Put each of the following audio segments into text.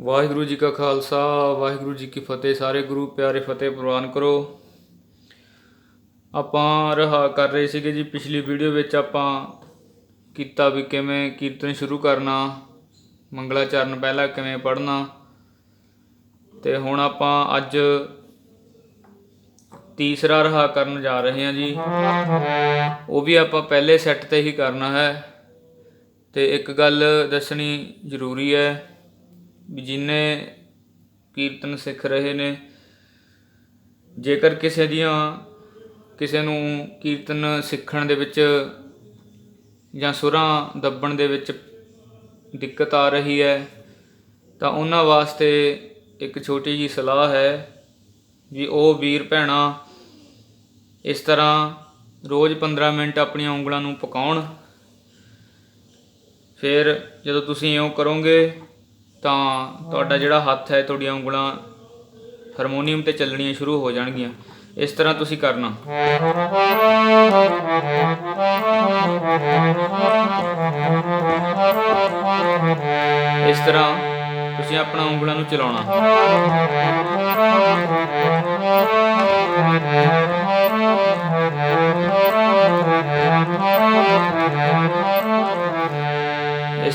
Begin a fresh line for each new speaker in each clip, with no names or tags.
ਵਾਹਿਗੁਰੂ ਜੀ ਕਾ ਖਾਲਸਾ, ਵਾਹਿਗੁਰੂ ਜੀ ਕੀ ਫਤਿਹ। ਸਾਰੇ ਗੁਰੂ ਪਿਆਰੇ ਫਤਿਹ ਪ੍ਰਵਾਨ ਕਰੋ। ਆਪਾਂ ਰਹਾ ਕਰ ਰਹੇ ਸੀਗੇ ਜੀ। ਪਿਛਲੀ ਵੀਡੀਓ ਵਿੱਚ ਆਪਾਂ ਕੀਤਾ ਵੀ ਕਿਵੇਂ ਕੀਰਤਨ ਸ਼ੁਰੂ ਕਰਨਾ, ਮੰਗਲਾਚਰਨ ਪਹਿਲਾਂ ਕਿਵੇਂ ਪੜ੍ਹਨਾ। ਤੇ ਹੁਣ ਆਪਾਂ ਅੱਜ ਤੀਸਰਾ ਰਹਾ ਕਰਨ ਜਾ ਰਹੇ ਹਾਂ ਜੀ। ਉਹ ਵੀ ਆਪਾਂ ਪਹਿਲੇ ਸੈੱਟ ਤੇ ਹੀ ਕਰਨਾ ਹੈ। ਤੇ ਇੱਕ ਗੱਲ ਦੱਸਣੀ ਜ਼ਰੂਰੀ ਹੈ। ਵੀ ਜਿਨੇ ਕੀਰਤਨ ਸਿੱਖ ਰਹੇ ਨੇ, ਜੇਕਰ ਕਿਸੇ ਦੀਆਂ, ਕਿਸੇ ਨੂੰ ਕੀਰਤਨ ਸਿੱਖਣ ਦੇ ਵਿੱਚ ਜਾਂ ਸੁਰਾਂ ਦੱਬਣ ਦੇ ਵਿੱਚ ਦਿੱਕਤ ਆ ਰਹੀ ਹੈ, ਤਾਂ ਉਹਨਾਂ ਵਾਸਤੇ ਇੱਕ ਛੋਟੀ ਜੀ ਸਲਾਹ ਹੈ ਵੀ ਉਹ ਵੀਰ ਭੈਣਾ ਇਸ ਤਰ੍ਹਾਂ ਰੋਜ਼ 15 ਮਿੰਟ ਆਪਣੀਆਂ ਉਂਗਲਾਂ ਨੂੰ ਪਕਾਉਣ। ਫਿਰ ਜਦੋਂ ਤੁਸੀਂ ਇਉਂ ਕਰੋਗੇ ਤਾਂ ਤੁਹਾਡਾ ਜਿਹੜਾ ਹੱਥ ਹੈ, ਤੁਹਾਡੀਆਂ ਉਂਗਲਾਂ ਹਾਰਮੋਨੀਅਮ ਤੇ ਚੱਲਣੀਆਂ ਸ਼ੁਰੂ ਹੋ ਜਾਣਗੀਆਂ। ਇਸ ਤਰ੍ਹਾਂ ਤੁਸੀਂ ਕਰਨਾ। ਇਸ ਤਰ੍ਹਾਂ ਤੁਸੀਂ ਆਪਣਾ ਉਂਗਲਾਂ ਨੂੰ ਚਲਾਉਣਾ।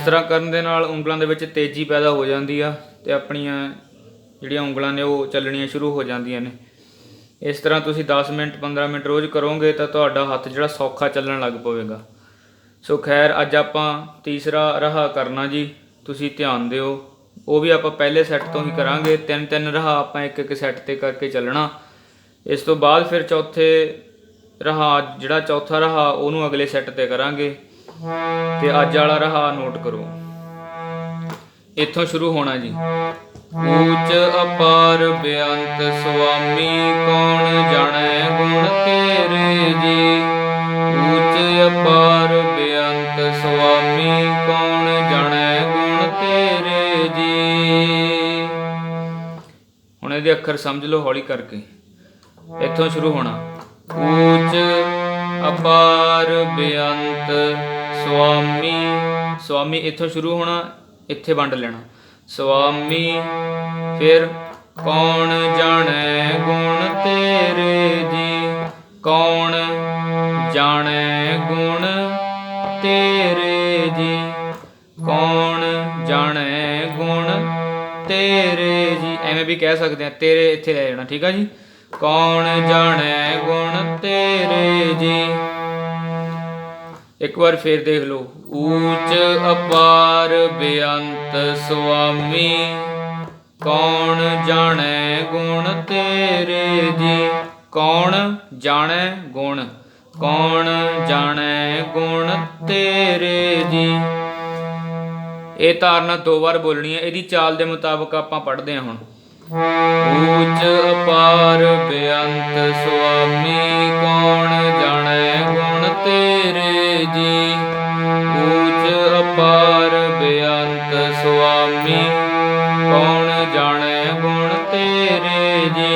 ਤਰ੍ਹਾਂ ਕਰਨ ਦੇ ਨਾਲ ਉਂਗਲਾਂ ਦੇ ਵਿੱਚ ਤੇਜ਼ੀ ਪੈਦਾ ਹੋ ਜਾਂਦੀ ਆ ਤੇ ਆਪਣੀਆਂ ਜਿਹੜੀਆਂ ਉਂਗਲਾਂ ਨੇ ਉਹ ਚੱਲਣੀਆਂ ਸ਼ੁਰੂ ਹੋ ਜਾਂਦੀਆਂ ਨੇ। ਇਸ ਤਰ੍ਹਾਂ ਤੁਸੀਂ 10 ਮਿੰਟ 15 ਮਿੰਟ ਰੋਜ਼ ਕਰੋਗੇ ਤਾਂ ਤੁਹਾਡਾ ਹੱਥ ਜਿਹੜਾ ਸੌਖਾ ਚੱਲਣ ਲੱਗ ਪਵੇਗਾ। ਸੋ ਖੈਰ, ਅੱਜ ਆਪਾਂ ਤੀਸਰਾ ਰਹਾ ਕਰਨਾ ਜੀ, ਤੁਸੀਂ ਧਿਆਨ ਦਿਓ। ਉਹ ਵੀ ਆਪਾਂ ਪਹਿਲੇ ਸੈੱਟ ਤੋਂ ਹੀ ਕਰਾਂਗੇ। ਤਿੰਨ ਤਿੰਨ ਰਹਾ ਆਪਾਂ ਇੱਕ ਇੱਕ ਸੈੱਟ ਤੇ ਕਰਕੇ ਚੱਲਣਾ। ਇਸ ਤੋਂ ਬਾਅਦ ਫਿਰ ਚੌਥੇ ਰਹਾ, ਜਿਹੜਾ ਚੌਥਾ ਰਹਾ, ਉਹਨੂੰ ਅਗਲੇ ਸੈੱਟ ਤੇ ਕਰਾਂਗੇ। ਤੇ ਅੱਜ ਵਾਲਾ ਰਹਾ ਨੋਟ ਕਰੋ। ਇੱਥੋਂ ਸ਼ੁਰੂ ਹੋਣਾ ਜੀ। ਊਚ ਅਪਾਰ ਬੇਅੰਤ ਸੁਆਮੀ, ਕੌਣ ਜਾਣੈ ਗੁਣ ਤੇਰੇ ਜੀ? ਊਚ ਅਪਾਰ ਬੇਅੰਤ ਸੁਆਮੀ, ਕੌਣ ਜਾਣੈ ਗੁਣ ਤੇਰੇ ਜੀ? ਹੁਣ ਇਹਦੇ ਅੱਖਰ ਸਮਝ ਲਓ ਹੌਲੀ ਕਰਕੇ। ਇੱਥੋਂ ਸ਼ੁਰੂ ਹੋਣਾ। ਊਚ ਅਪਾਰ ਬੇਅੰਤ ਸੁਆਮੀ ਸੁਆਮੀ ਇੱਥੋਂ ਸ਼ੁਰੂ ਹੋਣਾ, ਇੱਥੇ ਵੰਡ ਲੈਣਾ। ਸੁਆਮੀ ਫਿਰ ਕੌਣ ਜਾਣੈ ਗੁਣ ਤੇਰੇ ਜੀ? ਕੌਣ ਜਾਣੈ ਗੁਣ ਤੇਰੇ ਜੀ? ਕੌਣ ਜਾਣੈ ਗੁਣ ਤੇਰੇ ਜੀ? ਐਵੇਂ ਵੀ ਕਹਿ ਸਕਦੇ ਆ, ਤੇਰੇ ਇੱਥੇ ਲੈ ਜਾਣਾ, ਠੀਕ ਆ ਜੀ? ਕੌਣ ਜਾਣੈ ਗੁਣ ਤੇਰੇ ਜੀ? ਇੱਕ ਵਾਰ ਫੇਰ ਦੇਖ ਲਓ। ਊਚ ਅਪਾਰ ਬੇਅੰਤ ਸੁਆਮੀ, ਕੌਣ ਜਾਣੈ ਗੁਣ ਤੇਰੇ ਜੀ? ਕੌਣ ਜਾਣੈ ਗੁਣ? ਕੌਣ ਜਾਣੈ ਗੁਣ ਤੇਰੇ ਜੀ? ਇਹ ਧਾਰਨਾ ਦੋ ਵਾਰ ਬੋਲਣੀ ਹੈ। ਇਹਦੀ ਚਾਲ ਦੇ ਮੁਤਾਬਕ ਆਪਾਂ ਪੜ੍ਹਦੇ ਹਾਂ ਹੁਣ। ਊਚ ਅਪਾਰ ਬੇਅੰਤ ਸੁਆਮੀ, ਕੌਣ ਜਾਣੈ ਗੁਣ ਤੇਰੇ ਜੀ, ਊਚ ਅਪਾਰ ਬੇਅੰਤ ਸੁਆਮੀ, ਕੌਣ ਜਾਣੈ ਗੁਣ ਤੇਰੇ ਜੀ?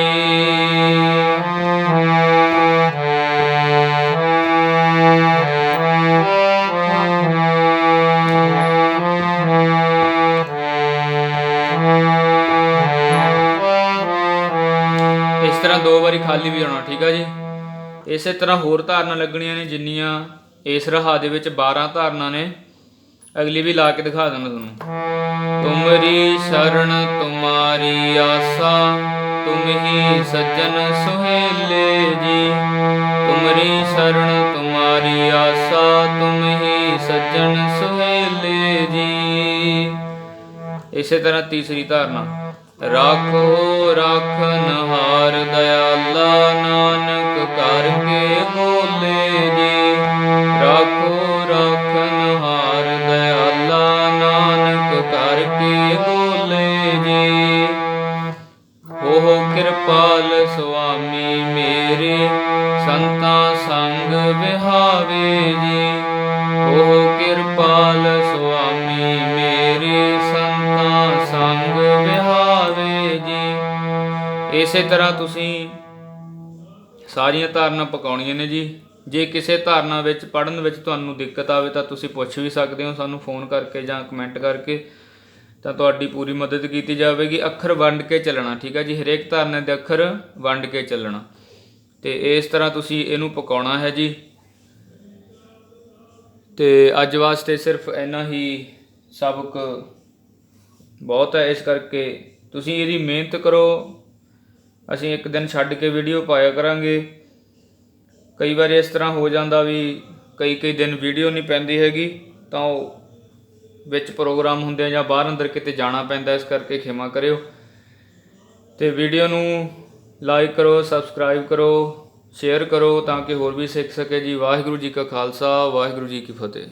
ਇਸ ਤਰ੍ਹਾਂ ਦੋ ਵਾਰੀ ਖਾਲੀ ਵੀ ਆਉਣਾ ਠੀਕ ਆ ਜੀ? ਇਸੇ ਤਰ੍ਹਾਂ ਹੋਰ ਧਾਰਨਾ ਲੱਗਣੀਆਂ ਨੇ ਜਿੰਨੀਆਂ ਇਸ ਰਹਾ ਦੇ ਵਿੱਚ 12 ਧਾਰਨਾ ਨੇ। ਅਗਲੀ ਵੀ ਲਾ ਕੇ ਦਿਖਾ ਦਿੰਦਾ ਤੁਹਾਨੂੰ। ਤੁਮਰੀ ਸ਼ਰਨ, ਤੁਮਾਰੀ ਆਸਾ, ਤੁਮ ਹੀ ਸੱਜਣ ਸੁਹੇਲੇ ਜੀ। ਤੁਮਰੀ ਸ਼ਰਨ, ਤੁਮਾਰੀ ਆਸਾ, ਤੁਮ ਹੀ ਸੱਜਣ ਸੁਹੇਲੇ ਜੀ। ਇਸੇ ਤਰ੍ਹਾਂ ਤੀਸਰੀ ਧਾਰਨਾ। ਰਾਖੋ ਰਾਖਨ ਹਾਰ ਦਇਆਲਾ ਨਾਨਕ ਕਰਕੇ ਬੋਲੇ ਜੀ। ਰਾਖੋ ਰਾਖਨ ਹਾਰ ਦਇਆਲਾ ਨਾਨਕ ਕਰਕੇ ਬੋਲੇ ਜੀ। ਉਹ ਕਿਰਪਾਲ ਸੁਆਮੀ ਮੇਰੇ ਸੰਤਾਂ ਸੰਗ ਵਿਹਾਵੇ ਜੀ। ਉਹ ਕਿਰਪਾਲ ਸੁਆਮੀ ਮੇਰੇ ਸੰਤਾਂ ਸੰਗ ਵਿਹਾਵੇ ਜੀ। ਇਸੇ ਤਰ੍ਹਾਂ ਤੁਸੀਂ ਸਾਰੀਆਂ ਧਾਰਨਾ ਪਕਾਉਣੀਆਂ ਨੇ ਜੀ। ਜੇ ਕਿਸੇ ਧਾਰਨਾ ਵਿੱਚ ਪੜਨ ਵਿੱਚ ਤੁਹਾਨੂੰ ਦਿੱਕਤ ਆਵੇ ਤਾਂ ਤੁਸੀਂ ਪੁੱਛ ਵੀ ਸਕਦੇ ਹੋ, ਸਾਨੂੰ ਫੋਨ ਕਰਕੇ ਜਾਂ ਕਮੈਂਟ ਕਰਕੇ ਤਾਂ ਤੁਹਾਡੀ ਪੂਰੀ ਮਦਦ ਕੀਤੀ ਜਾਵੇਗੀ। ਅੱਖਰ ਵੰਡ ਕੇ ਚੱਲਣਾ, ਠੀਕ ਹੈ ਜੀ? ਹਰੇਕ ਧਾਰਨਾ ਦੇ ਅੱਖਰ ਵੰਡ ਕੇ ਚੱਲਣਾ। ਤੇ ਇਸ ਤਰ੍ਹਾਂ ਤੁਸੀਂ ਇਹਨੂੰ ਪਕਾਉਣਾ ਹੈ ਜੀ। ਤੇ ਅੱਜ ਵਾਸਤੇ ਸਿਰਫ ਇੰਨਾ ਹੀ ਸਬਕ ਬਹੁਤ ਹੈ। ਇਸ ਕਰਕੇ ਤੁਸੀਂ ਇਹਦੀ ਮਿਹਨਤ ਕਰੋ। ਅਸੀਂ ਇੱਕ ਦਿਨ ਛੱਡ ਕੇ ਵੀਡੀਓ ਪਾਇਆ ਕਰਾਂਗੇ। ਕਈ ਵਾਰ ਇਸ ਤਰ੍ਹਾਂ ਹੋ ਜਾਂਦਾ ਵੀ ਕਈ ਕਈ ਦਿਨ ਵੀਡੀਓ ਨਹੀਂ ਪੈਂਦੀ ਹੈਗੀ, ਤਾਂ ਉਹ ਵਿੱਚ ਪ੍ਰੋਗਰਾਮ ਹੁੰਦੇ ਆ ਜਾਂ ਬਾਹਰ ਅੰਦਰ ਕਿਤੇ ਜਾਣਾ ਪੈਂਦਾ, ਇਸ ਕਰਕੇ ਖਿਮਾ ਕਰਿਓ। ਤੇ ਵੀਡੀਓ ਨੂੰ ਲਾਈਕ ਕਰੋ ਸਬਸਕ੍ਰਾਈਬ ਕਰੋ ਸ਼ੇਅਰ ਕਰੋ ਤਾਂ ਕਿ ਹੋਰ ਵੀ ਸਿੱਖ ਸਕੇ ਜੀ। ਵਾਹਿਗੁਰੂ ਜੀ ਕਾ ਖਾਲਸਾ, ਵਾਹਿਗੁਰੂ ਜੀ ਕੀ ਫਤਿਹ।